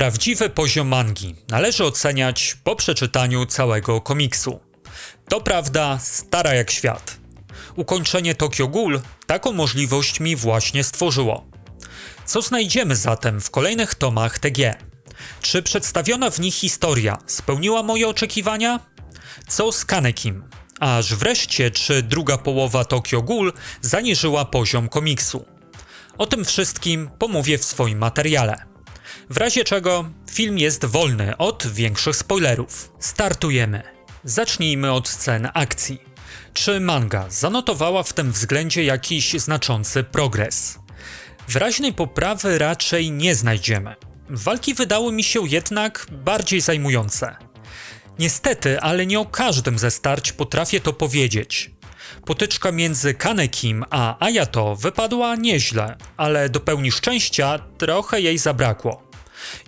Prawdziwy poziom mangi należy oceniać po przeczytaniu całego komiksu. To prawda, stara jak świat. Ukończenie Tokyo Ghoul taką możliwość mi właśnie stworzyło. Co znajdziemy zatem w kolejnych tomach TG? Czy przedstawiona w nich historia spełniła moje oczekiwania? Co z Kanekim? Aż wreszcie, czy druga połowa Tokyo Ghoul zaniżyła poziom komiksu? O tym wszystkim pomówię w swoim materiale. W razie czego film jest wolny od większych spoilerów. Startujemy. Zacznijmy od scen akcji. Czy manga zanotowała w tym względzie jakiś znaczący progres? Wyraźnej poprawy raczej nie znajdziemy. Walki wydały mi się jednak bardziej zajmujące. Niestety, ale nie o każdym ze starć potrafię to powiedzieć. Potyczka między Kanekim a Ayato wypadła nieźle, ale do pełni szczęścia trochę jej zabrakło.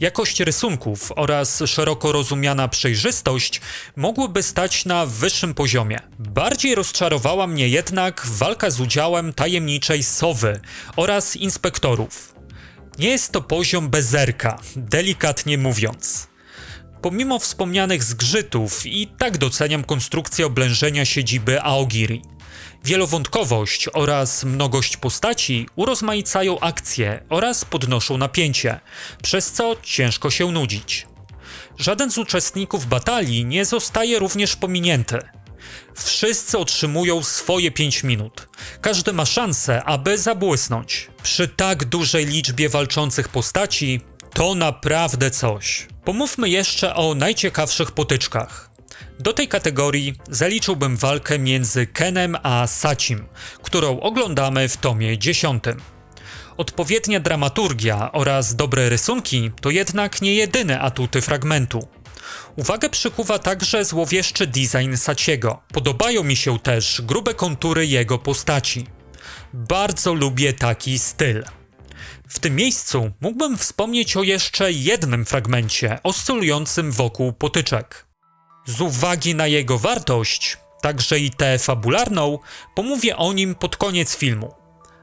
Jakość rysunków oraz szeroko rozumiana przejrzystość mogłyby stać na wyższym poziomie. Bardziej rozczarowała mnie jednak walka z udziałem tajemniczej sowy oraz inspektorów. Nie jest to poziom bezerka, delikatnie mówiąc. Pomimo wspomnianych zgrzytów i tak doceniam konstrukcję oblężenia siedziby Aogiri. Wielowątkowość oraz mnogość postaci urozmaicają akcję oraz podnoszą napięcie, przez co ciężko się nudzić. Żaden z uczestników batalii nie zostaje również pominięty. Wszyscy otrzymują swoje 5 minut. Każdy ma szansę, aby zabłysnąć. Przy tak dużej liczbie walczących postaci to naprawdę coś. Pomówmy jeszcze o najciekawszych potyczkach. Do tej kategorii zaliczyłbym walkę między Kenem a Sacim, którą oglądamy w tomie 10. Odpowiednia dramaturgia oraz dobre rysunki to jednak nie jedyne atuty fragmentu. Uwagę przykuwa także złowieszczy design Saciego. Podobają mi się też grube kontury jego postaci. Bardzo lubię taki styl. W tym miejscu mógłbym wspomnieć o jeszcze jednym fragmencie oscylującym wokół potyczek. Z uwagi na jego wartość, także i tę fabularną, pomówię o nim pod koniec filmu.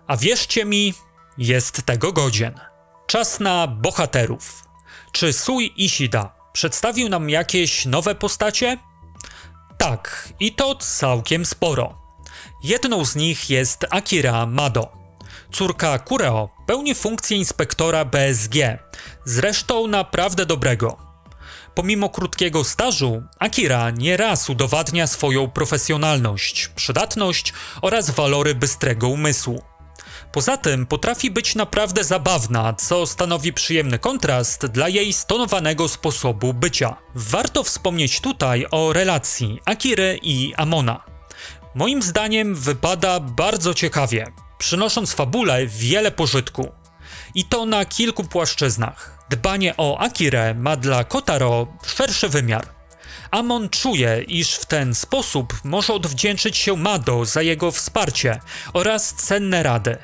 A wierzcie mi, jest tego godzien. Czas na bohaterów. Czy Sui Ishida przedstawił nam jakieś nowe postacie? Tak, i to całkiem sporo. Jedną z nich jest Akira Mado. Córka Kureo pełni funkcję inspektora BSG, zresztą naprawdę dobrego. Pomimo krótkiego stażu, Akira nieraz udowadnia swoją profesjonalność, przydatność oraz walory bystrego umysłu. Poza tym potrafi być naprawdę zabawna, co stanowi przyjemny kontrast dla jej stonowanego sposobu bycia. Warto wspomnieć tutaj o relacji Akiry i Amona. Moim zdaniem wypada bardzo ciekawie, przynosząc fabule wiele pożytku. I to na kilku płaszczyznach. Dbanie o Akirę ma dla Kotaro szerszy wymiar. Amon czuje, iż w ten sposób może odwdzięczyć się Mado za jego wsparcie oraz cenne rady.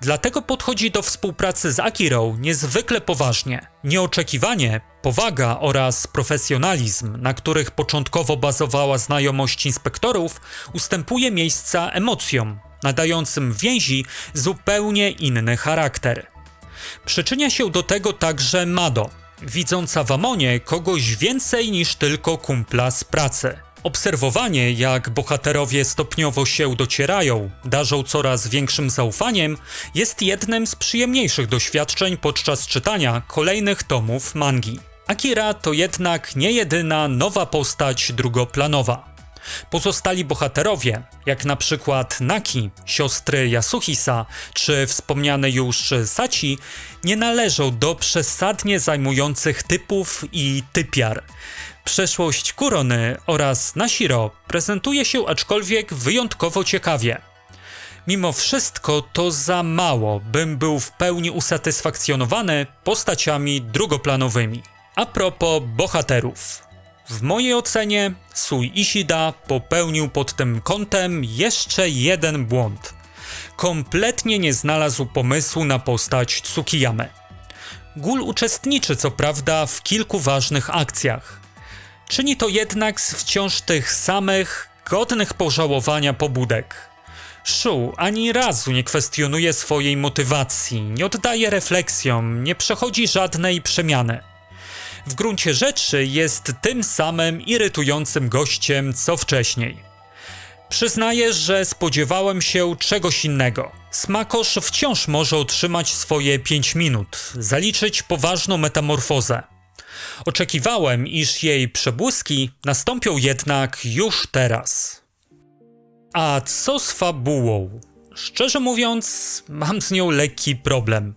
Dlatego podchodzi do współpracy z Akirą niezwykle poważnie. Nieoczekiwanie, powaga oraz profesjonalizm, na których początkowo bazowała znajomość inspektorów, ustępuje miejsca emocjom, nadającym więzi zupełnie inny charakter. Przyczynia się do tego także Mado, widząca w Amonie kogoś więcej niż tylko kumpla z pracy. Obserwowanie, jak bohaterowie stopniowo się docierają, darzą coraz większym zaufaniem, jest jednym z przyjemniejszych doświadczeń podczas czytania kolejnych tomów mangi. Akira to jednak nie jedyna nowa postać drugoplanowa. Pozostali bohaterowie, jak na przykład Naki, siostry Yasuhisa, czy wspomniane już Sachi, nie należą do przesadnie zajmujących typów i typiar. Przeszłość Kurony oraz Nashiro prezentuje się aczkolwiek wyjątkowo ciekawie. Mimo wszystko to za mało, bym był w pełni usatysfakcjonowany postaciami drugoplanowymi. A propos bohaterów. W mojej ocenie Sui Ishida popełnił pod tym kątem jeszcze jeden błąd. Kompletnie nie znalazł pomysłu na postać Tsukiyamy. Gul uczestniczy co prawda w kilku ważnych akcjach. Czyni to jednak z wciąż tych samych, godnych pożałowania pobudek. Shu ani razu nie kwestionuje swojej motywacji, nie oddaje refleksjom, nie przechodzi żadnej przemiany. W gruncie rzeczy jest tym samym irytującym gościem co wcześniej. Przyznaję, że spodziewałem się czegoś innego. Smakosz wciąż może otrzymać swoje 5 minut, zaliczyć poważną metamorfozę. Oczekiwałem, iż jej przebłyski nastąpią jednak już teraz. A co z fabułą? Szczerze mówiąc, mam z nią lekki problem.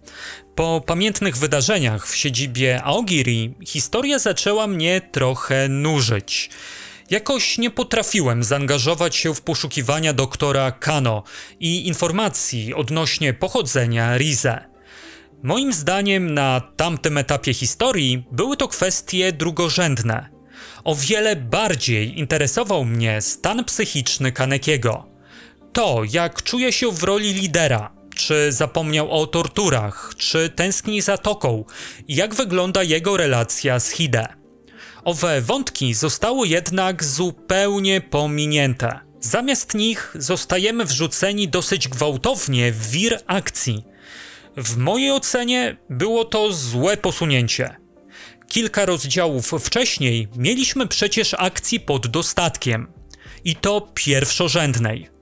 Po pamiętnych wydarzeniach w siedzibie Aogiri historia zaczęła mnie trochę nużyć. Jakoś nie potrafiłem zaangażować się w poszukiwania doktora Kano i informacji odnośnie pochodzenia Rize. Moim zdaniem na tamtym etapie historii były to kwestie drugorzędne. O wiele bardziej interesował mnie stan psychiczny Kanekiego. To, jak czuje się w roli lidera, czy zapomniał o torturach, czy tęskni za Toką i jak wygląda jego relacja z Hide. Owe wątki zostały jednak zupełnie pominięte. Zamiast nich zostajemy wrzuceni dosyć gwałtownie w wir akcji. W mojej ocenie było to złe posunięcie. Kilka rozdziałów wcześniej mieliśmy przecież akcji pod dostatkiem. I to pierwszorzędnej.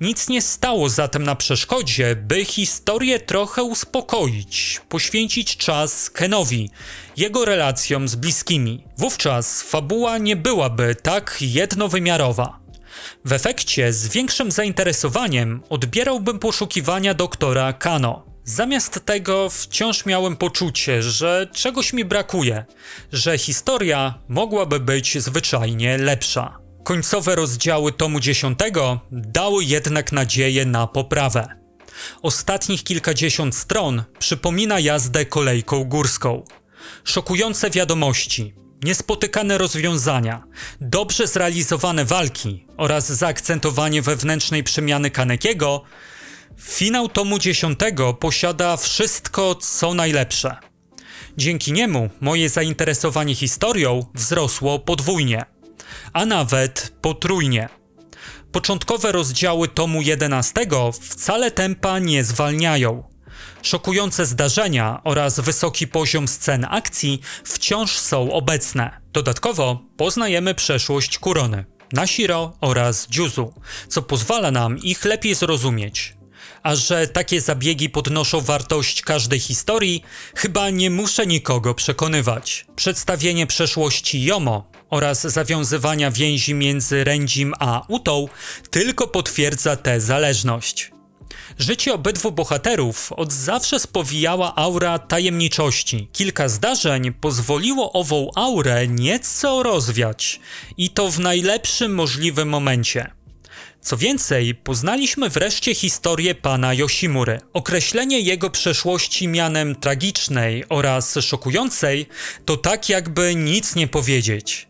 Nic nie stało zatem na przeszkodzie, by historię trochę uspokoić, poświęcić czas Kenowi, jego relacjom z bliskimi. Wówczas fabuła nie byłaby tak jednowymiarowa. W efekcie z większym zainteresowaniem odbierałbym poszukiwania doktora Kano. Zamiast tego wciąż miałem poczucie, że czegoś mi brakuje, że historia mogłaby być zwyczajnie lepsza. Końcowe rozdziały tomu 10 dały jednak nadzieję na poprawę. Ostatnich kilkadziesiąt stron przypomina jazdę kolejką górską. Szokujące wiadomości, niespotykane rozwiązania, dobrze zrealizowane walki oraz zaakcentowanie wewnętrznej przemiany Kanekiego, finał tomu 10 posiada wszystko, co najlepsze. Dzięki niemu moje zainteresowanie historią wzrosło podwójnie – a nawet potrójnie. Początkowe rozdziały tomu 11 wcale tempa nie zwalniają. Szokujące zdarzenia oraz wysoki poziom scen akcji wciąż są obecne. Dodatkowo poznajemy przeszłość Kurony, Nashiro oraz Juzu, co pozwala nam ich lepiej zrozumieć. A że takie zabiegi podnoszą wartość każdej historii, chyba nie muszę nikogo przekonywać. Przedstawienie przeszłości Jomo oraz zawiązywania więzi między Rędzim a Utą tylko potwierdza tę zależność. Życie obydwu bohaterów od zawsze spowijała aura tajemniczości. Kilka zdarzeń pozwoliło ową aurę nieco rozwiać i to w najlepszym możliwym momencie. Co więcej, poznaliśmy wreszcie historię pana Yoshimury. Określenie jego przeszłości mianem tragicznej oraz szokującej to tak jakby nic nie powiedzieć.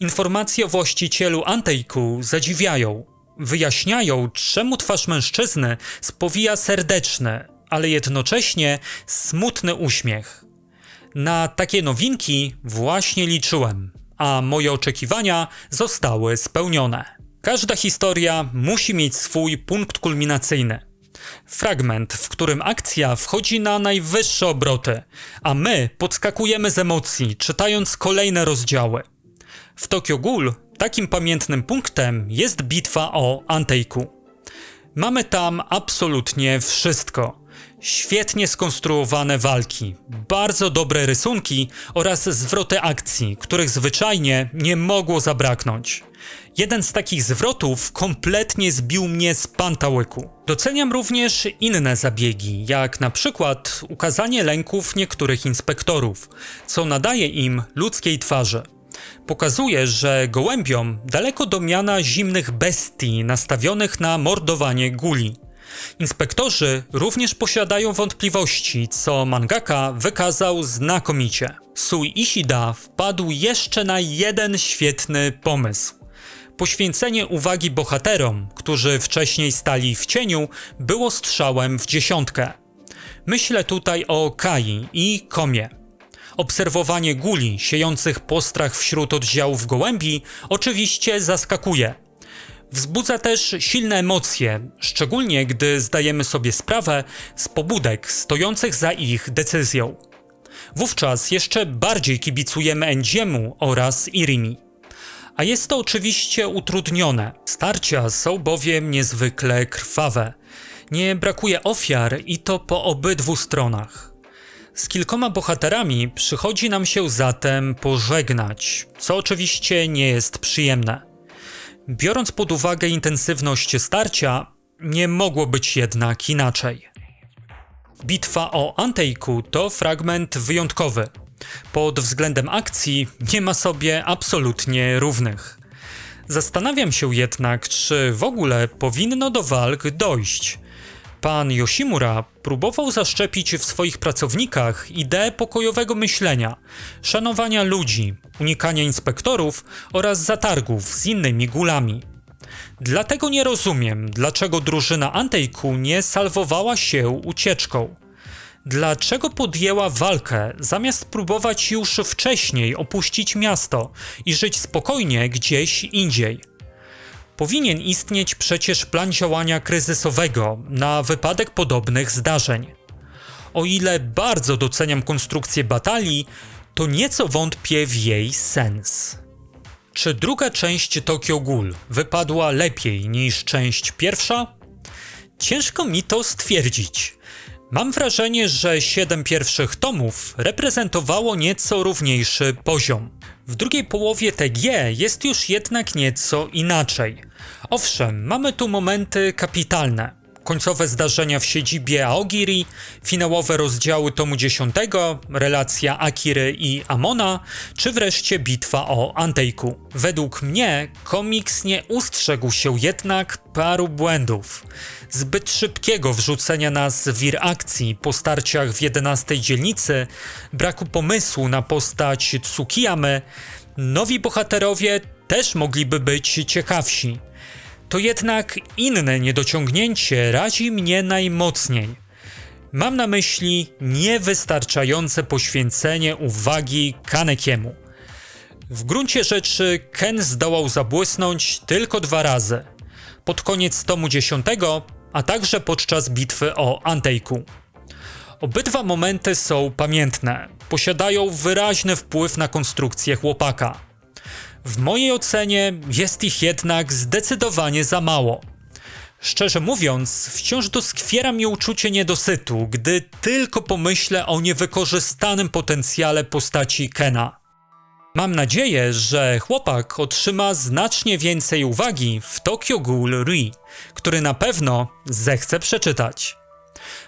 Informacje o właścicielu Antejku zadziwiają. Wyjaśniają, czemu twarz mężczyzny spowija serdeczny, ale jednocześnie smutny uśmiech. Na takie nowinki właśnie liczyłem, a moje oczekiwania zostały spełnione. Każda historia musi mieć swój punkt kulminacyjny. Fragment, w którym akcja wchodzi na najwyższe obroty, a my podskakujemy z emocji, czytając kolejne rozdziały. W Tokyo Ghoul takim pamiętnym punktem jest bitwa o Anteiku. Mamy tam absolutnie wszystko. Świetnie skonstruowane walki, bardzo dobre rysunki oraz zwroty akcji, których zwyczajnie nie mogło zabraknąć. Jeden z takich zwrotów kompletnie zbił mnie z pantałyku. Doceniam również inne zabiegi, jak na przykład ukazanie lęków niektórych inspektorów, co nadaje im ludzkiej twarzy. Pokazuje, że gołębiom daleko do miana zimnych bestii nastawionych na mordowanie guli. Inspektorzy również posiadają wątpliwości, co mangaka wykazał znakomicie. Sui Ishida wpadł jeszcze na jeden świetny pomysł. Poświęcenie uwagi bohaterom, którzy wcześniej stali w cieniu, było strzałem w dziesiątkę. Myślę tutaj o Kai i Komie. Obserwowanie guli siejących postrach wśród oddziałów gołębi oczywiście zaskakuje. Wzbudza też silne emocje, szczególnie gdy zdajemy sobie sprawę z pobudek stojących za ich decyzją. Wówczas jeszcze bardziej kibicujemy Endziemu oraz Irimi. A jest to oczywiście utrudnione. Starcia są bowiem niezwykle krwawe. Nie brakuje ofiar i to po obydwu stronach. Z kilkoma bohaterami przychodzi nam się zatem pożegnać, co oczywiście nie jest przyjemne. Biorąc pod uwagę intensywność starcia, nie mogło być jednak inaczej. Bitwa o Antejku to fragment wyjątkowy. Pod względem akcji nie ma sobie absolutnie równych. Zastanawiam się jednak, czy w ogóle powinno do walk dojść. Pan Yoshimura próbował zaszczepić w swoich pracownikach ideę pokojowego myślenia, szanowania ludzi, unikania inspektorów oraz zatargów z innymi gulami. Dlatego nie rozumiem, dlaczego drużyna Antejku nie salwowała się ucieczką. Dlaczego podjęła walkę, zamiast próbować już wcześniej opuścić miasto i żyć spokojnie gdzieś indziej? Powinien istnieć przecież plan działania kryzysowego na wypadek podobnych zdarzeń. O ile bardzo doceniam konstrukcję batalii, to nieco wątpię w jej sens. Czy druga część Tokyo Ghoul wypadła lepiej niż część pierwsza? Ciężko mi to stwierdzić. Mam wrażenie, że siedem pierwszych tomów reprezentowało nieco równiejszy poziom. W drugiej połowie TG jest już jednak nieco inaczej. Owszem, mamy tu momenty kapitalne. Końcowe zdarzenia w siedzibie Aogiri, finałowe rozdziały tomu 10, relacja Akiry i Amona, czy wreszcie bitwa o Antejku. Według mnie komiks nie ustrzegł się jednak paru błędów. Zbyt szybkiego wrzucenia nas w wir akcji po starciach w 11 dzielnicy, braku pomysłu na postać Tsukiyamy, nowi bohaterowie też mogliby być ciekawsi to jednak inne niedociągnięcie razi mnie najmocniej. Mam na myśli niewystarczające poświęcenie uwagi Kanekiemu. W gruncie rzeczy Ken zdołał zabłysnąć tylko dwa razy. Pod koniec tomu 10, a także podczas bitwy o Antejku. Obydwa momenty są pamiętne, posiadają wyraźny wpływ na konstrukcję chłopaka. W mojej ocenie jest ich jednak zdecydowanie za mało. Szczerze mówiąc, wciąż doskwiera mi uczucie niedosytu, gdy tylko pomyślę o niewykorzystanym potencjale postaci Kena. Mam nadzieję, że chłopak otrzyma znacznie więcej uwagi w Tokyo Ghoul Re, który na pewno zechce przeczytać.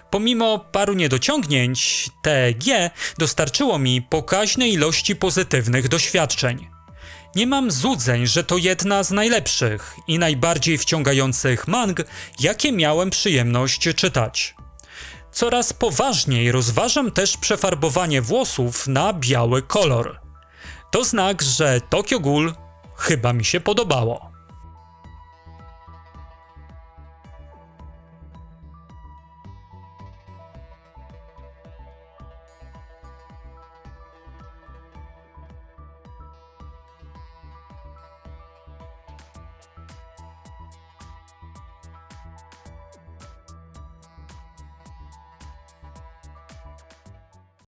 Pomimo paru niedociągnięć, TG dostarczyło mi pokaźnej ilości pozytywnych doświadczeń. Nie mam złudzeń, że to jedna z najlepszych i najbardziej wciągających mang, jakie miałem przyjemność czytać. Coraz poważniej rozważam też przefarbowanie włosów na biały kolor. To znak, że Tokyo Ghoul chyba mi się podobało.